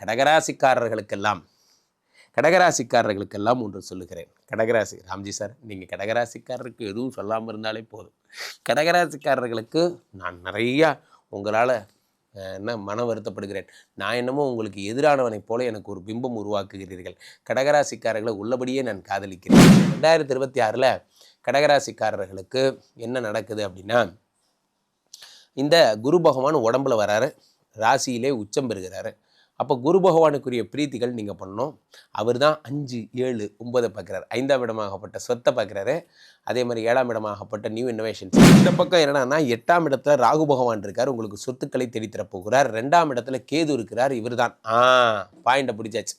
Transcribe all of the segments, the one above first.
கடகராசிக்காரர்களுக்கெல்லாம் கடகராசிக்காரர்களுக்கெல்லாம் ஒன்று சொல்லுகிறேன். கடகராசி ராம்ஜி சார் நீங்கள் கடகராசிக்காரருக்கு எதுவும் சொல்லாமல் இருந்தாலே போதும். கடகராசிக்காரர்களுக்கு நான் நிறையா உங்களால் என்ன மன வருத்தப்படுகிறேன். நான் என்னமோ உங்களுக்கு எதிரானவனைப் போல எனக்கு ஒரு பிம்பம் உருவாக்குகிறீர்கள். கடகராசிக்காரர்களை உள்ளபடியே நான் காதலிக்கிறேன். ரெண்டாயிரத்தி இருபத்தி ஆறில் கடகராசிக்காரர்களுக்கு என்ன நடக்குது அப்படின்னா இந்த குரு பகவான் உடம்புல வராரு. ராசியிலே உச்சம் பெறுகிறாரு. அப்போ குரு பகவானுக்குரிய பிரீத்திகள் நீங்கள் பண்ணணும். அவர் தான் அஞ்சு ஏழு ஒன்பதை பார்க்குறாரு. ஐந்தாம் இடமாகப்பட்ட சொத்தை பார்க்குறாரு. அதே மாதிரி ஏழாம் இடமாகப்பட்ட நியூ இன்னோவேஷன்ஸ் இந்த பக்கம் என்னன்னா எட்டாம் இடத்துல ராகு பகவான் இருக்கார். உங்களுக்கு சொத்துக்களை தேடித்தரப் போகிறார். ரெண்டாம் இடத்துல கேது இருக்கிறார். இவர் தான் ஆ பாயிண்டை பிடிச்சாச்சு.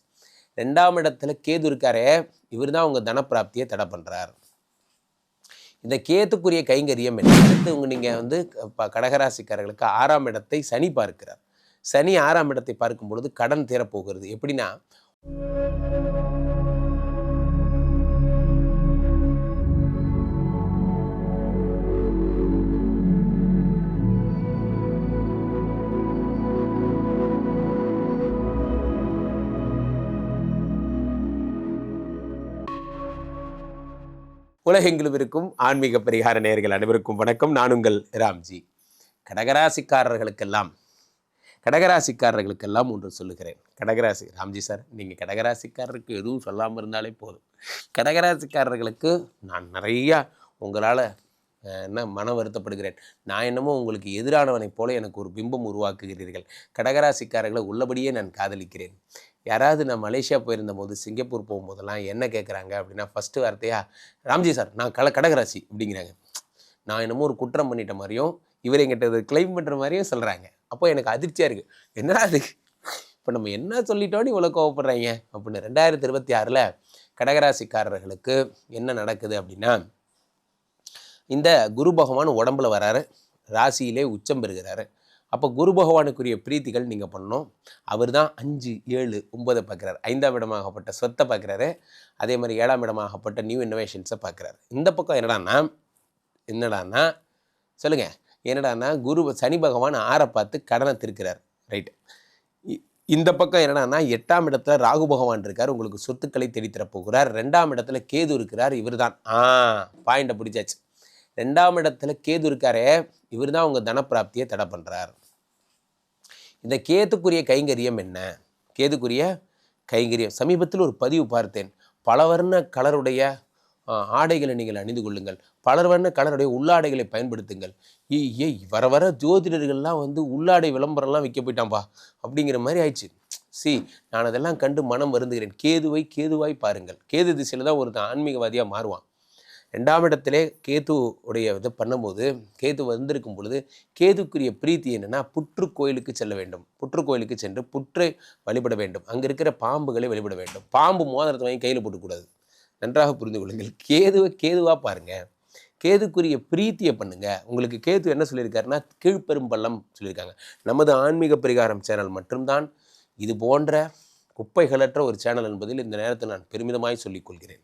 ரெண்டாம் இடத்துல கேது இருக்காரே இவர் தான் உங்கள் தனப்பிராப்தியை தடை பண்ணுறார் இந்த கேத்துக்குரிய கைங்கரியம் என்ன? அடுத்து உங்கள் நீங்கள் வந்து கடகராசிக்காரர்களுக்கு ஆறாம் இடத்தை சனி பார்க்கிறார். சனி ஆறாம் இடத்தை பார்க்கும் பொழுது கடன் தீரப்போகிறது. எப்படின்னா உலகெங்கிலும் இருக்கும் ஆன்மீக பரிகார நேர்கள் அனைவருக்கும் வணக்கம். நான் உங்கள் ராம்ஜி. கடகராசிக்காரர்களுக்கெல்லாம் கடகராசிக்காரர்களுக்கெல்லாம் ஒன்று சொல்லுகிறேன். கடகராசி ராம்ஜி சார் நீங்கள் கடகராசிக்காரருக்கு எதுவும் சொல்லாமல் இருந்தாலே போதும். கடகராசிக்காரர்களுக்கு நான் நிறையா உங்களால் என்ன மன வருத்தப்படுகிறேன். நான் என்னமோ உங்களுக்கு எதிரானவனைப் போல எனக்கு ஒரு பிம்பம் உருவாக்குகிறீர்கள். கடகராசிக்காரர்களை உள்ளபடியே நான் காதலிக்கிறேன். யாராவது நான் மலேசியா போயிருந்த போது சிங்கப்பூர் போகும்போதெல்லாம் என்ன கேட்குறாங்க அப்படின்னா ஃபஸ்ட்டு வார்த்தையா ராம்ஜி சார் நான் கல கடகராசி அப்படிங்கிறாங்க. நான் என்னமோ ஒரு குற்றம் பண்ணிட்ட மாதிரியும் இவர் எங்கிட்ட கிளைம் பண்ணுற மாதிரியும் சொல்கிறாங்க அப்போ எனக்கு அதிர்ச்சியாக இருக்குது என்னடா அது இப்போ நம்ம என்ன சொல்லிட்டோன்னு இவ்வளோ கோவப்படுறாங்க அப்படின்னு ரெண்டாயிரத்தி இருபத்தி ஆறில் கடகராசிக்காரர்களுக்கு என்ன நடக்குது அப்படின்னா இந்த குரு பகவான் உடம்புல வராரு. ராசியிலே உச்சம் பெறுகிறாரு. அப்போ குரு பகவானுக்குரிய பிரீத்திகள் நீங்கள் பண்ணணும். அவர் தான் அஞ்சு ஏழு ஒன்பதை பார்க்குறாரு. ஐந்தாம் இடமாகப்பட்ட சொத்தை பார்க்குறாரு. அதே மாதிரி ஏழாம் இடமாகப்பட்ட நியூ இன்னோவேஷன்ஸை பார்க்குறாரு. இந்த பக்கம் என்னடான்னா என்னடான்னா சொல்லுங்கள் என்னடான்னா குரு சனி பகவான் ஆறை பார்த்து கடனை திருக்கிறார். ரைட் இந்த பக்கம் என்னடான்னா எட்டாம் இடத்துல ராகு பகவான் இருக்கார் உங்களுக்கு சொத்துக்களை தேடித்தரப் போகிறார். ரெண்டாம் இடத்துல கேது இருக்கிறார் இவர் தான் ஆ பாயிண்டை பிடிச்சாச்சு. ரெண்டாம் இடத்துல கேது இருக்காரே இவர் தான் உங்கள் தனப்பிராப்தியை தடை பண்ணுறார் இந்த கேத்துக்குரிய கைங்கரியம் என்ன? கேதுக்குரிய கைங்கரியம். சமீபத்தில் ஒரு பதிவு பார்த்தேன். பலவர்ண கலருடைய ஆடைகளை நீங்கள் அணிந்து கொள்ளுங்கள். பலர் வண்ண கலருடைய உள்ளாடைகளை பயன்படுத்துங்கள். ஏய் ஏய் வர வர ஜோதிடர்கள்லாம் வந்து உள்ளாடை விளம்பரம்லாம் விற்க போயிட்டான்பா. அப்படிங்கிற மாதிரி ஆயிடுச்சு. சி நான் அதெல்லாம் கண்டு மனம் வருந்துகிறேன். கேதுவை கேதுவாய் பாருங்கள். கேது திசையில் தான் ஒருத்தன் ஆன்மீகவாதியாக மாறுவான். ரெண்டாம் இடத்திலே கேது உடைய இதை பண்ணும்போது கேது வந்திருக்கும் பொழுது கேதுக்குரிய பிரீத்தி என்னென்னா புற்று கோயிலுக்கு செல்ல வேண்டும். புற்று கோயிலுக்கு சென்று புற்றை வழிபட வேண்டும். அங்கே இருக்கிற பாம்புகளை வழிபட வேண்டும். பாம்பு மோதிரத்தை வாங்கி கையில் போட்டுக்கூடாது. நன்றாக புரிந்து கொள்ளுங்கள். கேதுவை கேதுவாக பாருங்கள் கேதுக்குரிய பிரீத்தியை பண்ணுங்க. உங்களுக்கு கேது என்ன சொல்லியிருக்காருன்னா கீழ்ப்பெரும்பள்ளம் சொல்லியிருக்காங்க. நமது ஆன்மீக பரிகாரம் சேனல் மட்டும்தான். இது போன்ற குப்பைகளற்ற ஒரு சேனல் என்பதில் இந்த நேரத்தில் நான் பெருமிதமாய் சொல்லிக் கொள்கிறேன்.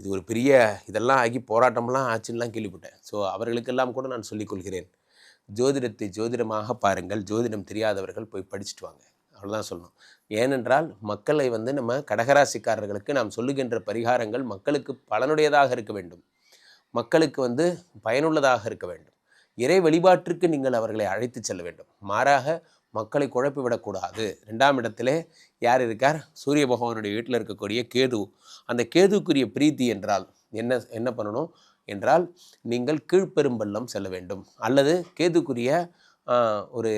இது ஒரு பெரிய இதெல்லாம் ஆகி போராட்டம்லாம் ஆச்சுன்னுலாம் கேள்விப்பட்டேன். ஸோ அவர்களுக்கெல்லாம் கூட நான் சொல்லிக் கொள்கிறேன். ஜோதிடத்தை ஜோதிடமாக பாருங்கள். ஜோதிடம் தெரியாதவர்கள் போய் படிச்சுட்டு வாங்க. அவ்வளோதான் சொல்லணும். ஏனென்றால் மக்களை வந்து நம்ம கடகராசிக்காரர்களுக்கு நாம் சொல்லுகின்ற பரிகாரங்கள் மக்களுக்கு பலனுடையதாக இருக்க வேண்டும். மக்களுக்கு வந்து பயனுள்ளதாக இருக்க வேண்டும். இறை வழிபாட்டிற்கு நீங்கள் அவர்களை அழைத்து செல்ல வேண்டும். மாறாக மக்களை குழப்பி விடக்கூடாது. ரெண்டாம் இடத்திலே யார் இருக்கார்? சூரிய பகவானுடைய வீட்டில் இருக்கக்கூடிய கேது. அந்த கேதுக்குரிய பிரீத்தி என்றால் என்ன என்ன பண்ணணும்? என்றால் நீங்கள் கீழ்ப்பெரும்பள்ளம் செல்ல வேண்டும். அல்லது கேதுக்குரிய ஒரு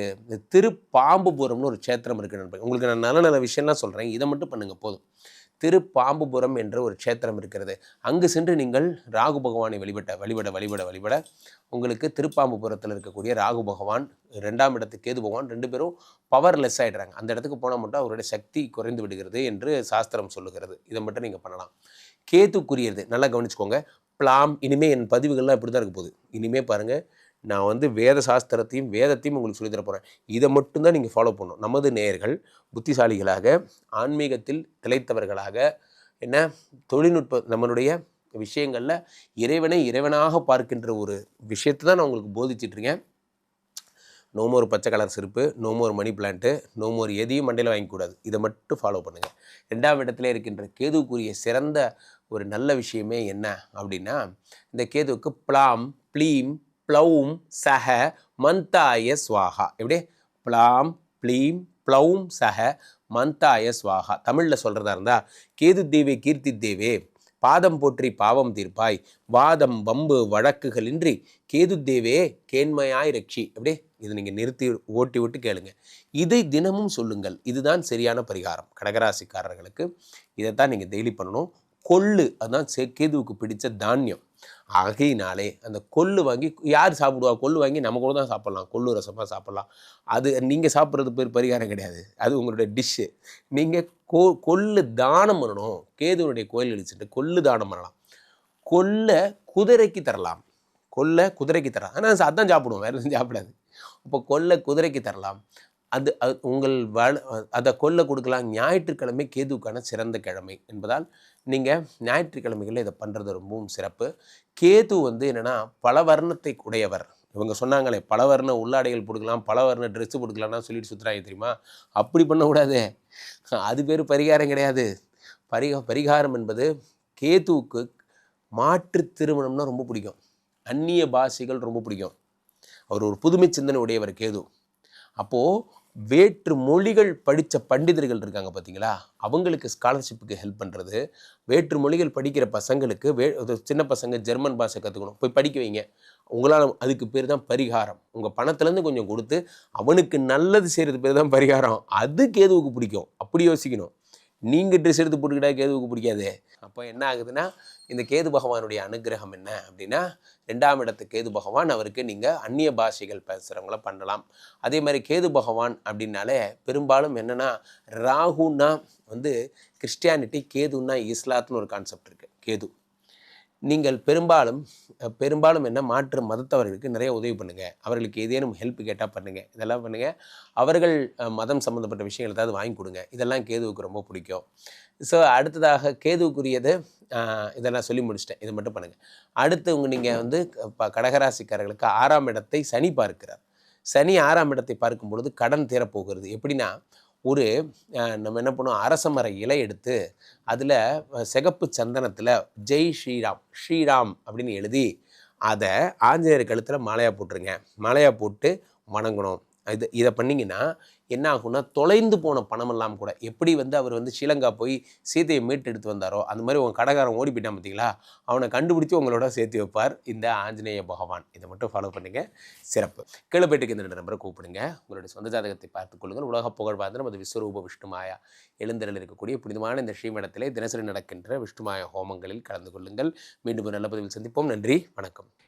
திருப்பாம்புபுரம்னு ஒரு க்ஷேத்திரம் இருக்குது நண்பர்களே. உங்களுக்கு நான் நல்ல நல்ல விஷயம்லாம் சொல்கிறேன் இதை மட்டும் பண்ணுங்கள் போதும். திருப்பாம்புபுரம் என்ற ஒரு க்ஷேத்திரம் இருக்கிறது. அங்கு சென்று நீங்கள் ராகு பகவானை வழிபட்ட வழிபட வழிபட வழிபட உங்களுக்கு திருப்பாம்புபுரத்தில் இருக்கக்கூடிய ராகு பகவான் ரெண்டாம் இடத்து கேது பகவான் ரெண்டு பேரும் பவர்லெஸ் ஆகிடுறாங்க அந்த இடத்துக்கு போனால் மட்டும் அவருடைய சக்தி குறைந்து விடுகிறது என்று சாஸ்திரம் சொல்லுகிறது. இதை மட்டும் நீங்கள் பண்ணலாம். கேதுக்குரியது நல்லா கவனிச்சுக்கோங்க. பிளாம் இனிமேல் என் பதிவுகள்லாம் இப்படி தான் இருக்க போகுது. இனிமேல் பாருங்கள் நான் வந்து வேத சாஸ்திரத்தையும் வேதத்தையும் உங்களுக்கு சொல்லித்தர போகிறேன் இதை மட்டும்தான் நீங்கள் ஃபாலோ பண்ணணும். நமது நேயர்கள் புத்திசாலிகளாக ஆன்மீகத்தில் திளைத்தவர்களாக என்ன தொழில்நுட்ப நம்மளுடைய விஷயங்களில் இறைவனை இறைவனாக பார்க்கின்ற ஒரு விஷயத்தை தான் நான் உங்களுக்கு போதிச்சிட்ருக்கேன் நோ மோர் பச்சை கலர் செருப்பு no more money plant no more எதையும் மண்டையில் வாங்கிக்கூடாது இதை மட்டும் ஃபாலோ பண்ணுங்கள் ரெண்டாம் இடத்துல இருக்கின்ற கேதுக்குரிய சிறந்த ஒரு நல்ல விஷயமே என்ன அப்படின்னா இந்த கேதுவுக்கு பிளாம் ப்ளீம் ப்ளவும் சஹ மந்தாய ஸ்வாகா எப்படி? ப்ளாம் ப்ளீம் ப்ளவும் சஹ மந்தாய ஸ்வாகா தமிழில் சொல்கிறதா இருந்தால் கேது தேவே கீர்த்தி தேவே பாதம் போற்றி பாவம் தீர்ப்பாய் வாதம் வம்பு வழக்குகளின்றி கேது தேவே கேண்மையாய் ரட்சி. அப்படியே இது நீங்கள் நிறுத்தி ஓட்டி விட்டு கேளுங்க. இதை தினமும் சொல்லுங்கள். இதுதான் சரியான பரிகாரம். கடகராசிக்காரர்களுக்கு இதைத்தான் நீங்கள் டெய்லி பண்ணணும். கொள்ளு அதுதான் கேதுவுக்கு பிடித்த தானியம். ஆகையினாலே அந்த கொள்ளு வாங்கி யார் சாப்பிடுவா? கொள்ளு வாங்கி நம்ம கூட தான் சாப்பிட்லாம். கொள்ளு ரசமாக சாப்பிட்லாம். அது நீங்கள் சாப்பிட்றது பேர் பரிகாரம் கிடையாது. அது உங்களுடைய டிஷ்ஷு நீங்கள் கொ கொள்ளு தானம் பண்ணணும். கேதுவனுடைய கோயில் அடிச்சுட்டு கொள்ளு தானம் பண்ணலாம். கொல்லை குதிரைக்கு தரலாம். கொல்லை குதிரைக்கு தரலாம். ஆனால் அதான் சாப்பிடுவோம். வேறு எதுவும் சாப்பிடாது. அப்போ கொல்லை குதிரைக்கு தரலாம். அது அது உங்கள் வள அதை கொல்லை கொடுக்கலாம். ஞாயிற்றுக்கிழமை கேதுவுக்கான சிறந்த கிழமை என்பதால் நீங்கள் ஞாயிற்றுக்கிழமைகளில் இதை பண்ணுறது ரொம்பவும் சிறப்பு. கேது வந்து என்னென்னா பல வர்ணத்தை உடையவர். இவங்க சொன்னாங்களே பல வர்ண உள்ளாடைகள் கொடுக்கலாம் பல வர்ண ட்ரெஸ்ஸு கொடுக்கலாம்னா சொல்லிட்டு சுற்றுறாங்க தெரியுமா? அப்படி பண்ணக்கூடாது. அது பேர் பரிகாரம் கிடையாது. பரிகா பரிகாரம் என்பது கேதுவுக்கு மாற்று திருமணம்னா ரொம்ப பிடிக்கும். அந்நிய பாஷைகள் ரொம்ப பிடிக்கும். அவர் ஒரு புதுமை சிந்தனை உடையவர் கேது. அப்போது வேற்று மொழிகள் படித்த பண்டிதர்கள் இருக்காங்க பார்த்தீங்களா அவங்களுக்கு ஸ்காலர்ஷிப்புக்கு ஹெல்ப் பண்ணுறது வேற்று மொழிகள் படிக்கிற பசங்களுக்கு வே சின்ன பசங்க ஜெர்மன் பாஷை கற்றுக்கணும் போய் படிக்க வைங்க. உங்களால் அதுக்கு பேர் தான் பரிகாரம். உங்கள் பணத்துலேருந்து கொஞ்சம் கொடுத்து அவனுக்கு நல்லது செய்கிறது பேர் தான் பரிகாரம். அதுக்கு எதுவுக்கு பிடிக்கும்? அப்படி யோசிக்கணும். நீங்கள் ட்ரெஸ் எடுத்து போட்டுக்கிட்டா கேதுவுக்கு பிடிக்காது? அப்போ என்ன ஆகுதுன்னா இந்த கேது பகவானுடைய அனுகிரகம் என்ன அப்படின்னா ரெண்டாம் இடத்து கேது பகவான் அவருக்கு நீங்கள் அந்நிய பாஷைகள் பேசுகிறவங்கள பண்ணலாம். அதே மாதிரி கேது பகவான் அப்படின்னாலே பெரும்பாலும் என்னென்னா ராகுன்னா வந்து கிறிஸ்டியானிட்டி கேதுன்னா இஸ்லாத்துன்னு ஒரு கான்செப்ட் இருக்குது கேது. நீங்கள் பெரும்பாலும் பெரும்பாலும் என்ன மாற்று மதத்தவர்களுக்கு நிறைய உதவி பண்ணுங்கள் அவர்களுக்கு ஏதேனும் ஹெல்ப் கேட்டால் பண்ணுங்கள் இதெல்லாம் பண்ணுங்கள் அவர்கள் மதம் சம்மந்தப்பட்ட விஷயங்கள் ஏதாவது வாங்கி கொடுங்க. இதெல்லாம் கேதுவுக்கு ரொம்ப பிடிக்கும். ஸோ அடுத்ததாக கேதுவுக்குரியது இதெல்லாம் சொல்லி முடிச்சிட்டேன். இது மட்டும் பண்ணுங்கள் அடுத்து உங்கள் நீங்கள் வந்து ப- கடகராசிக்காரர்களுக்கு ஆறாம் இடத்தை சனி பார்க்கிறார். சனி ஆறாம் இடத்தை பார்க்கும் பொழுது கடன் தீரப்போகிறது. எப்படின்னா ஒரு நம்ம என்ன பண்ணுவோம்? அரசமர இலை எடுத்து அதில் சிகப்பு சந்தனத்தில் ஜெய் ஸ்ரீராம் ஸ்ரீராம் அப்படின்னு எழுதி அதை ஆஞ்சநேயர் கழுத்தில் மாலையாக போட்டுருங்க. மாலையாக போட்டு வணங்கணும். இது இதை பண்ணிங்கன்னா என்ன ஆகும்னா தொலைந்து போன பணமெல்லாம் கூட எப்படி வந்து அவர் வந்து ஸ்ரீலங்கா போய் சீதையை மீட்டு எடுத்து வந்தாரோ அந்த மாதிரி உங்கள் கடைக்காரன் ஓடி போயிட்டான் பார்த்தீங்களா? அவனை கண்டுபிடிச்சி உங்களோட சேர்த்து வைப்பார் இந்த ஆஞ்சநேய பகவான். இதை மட்டும் ஃபாலோ பண்ணுங்கள் சிறப்பு. கீழப்பேட்டுக்கு இந்த நம்பரை கூப்பிடுங்க. உங்களுடைய சொந்த ஜாதகத்தை பார்த்துக்கொள்ளுங்கள் உலக புகழ் பார்த்து நமது விஸ்வரூப விஷ்ணுமாயா எழுந்தரில் இருக்கக்கூடிய புனிதமான இந்த ஸ்ரீமடத்திலே தினசரி நடக்கின்ற விஷ்ணுமாய ஹோமங்களில் கலந்து கொள்ளுங்கள். மீண்டும் ஒரு நல்ல பதிவில் சந்திப்போம். நன்றி. வணக்கம்.